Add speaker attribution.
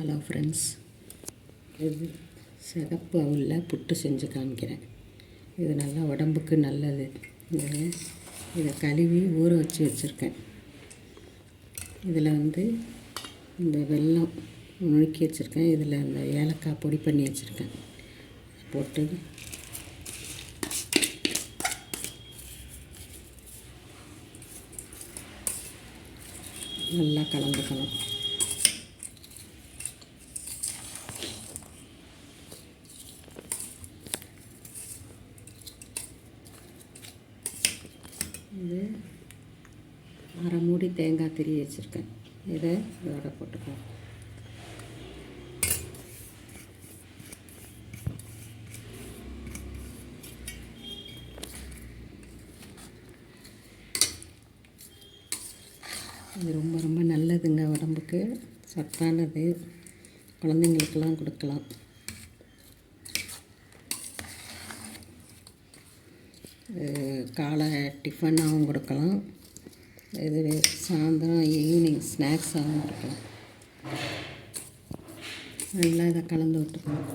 Speaker 1: Hello friends இது சிகப்பு அவுளில் புட்டு செஞ்சு காமிக்கிறேன். இது நல்லா உடம்புக்கு நல்லது. இதை இதை கழுவி ஊற வச்சு வச்சுருக்கேன். இதில் வந்து இந்த வெல்லம் நுணுக்கி வச்சுருக்கேன். இதில் இந்த ஏலக்காய் பொடி பண்ணி வச்சுருக்கேன். போட்டு நல்லா கலந்துக்கணும். இது அரை மூடி தேங்காய் திரி வச்சுருக்கேன். இதை இதோட போட்டுக்கலாம் இது ரொம்ப ரொம்ப நல்லதுங்க உடம்புக்கு. சத்தானது. குழந்தைங்களுக்கெல்லாம் கொடுக்கலாம். காலை டிஃபனாகவும் கொடுக்கலாம். இது சாயந்தரம் ஈவினிங் ஸ்நாக்ஸாகவும் கொடுக்கலாம். நல்லா இதை கலந்து விட்டுக்கணும்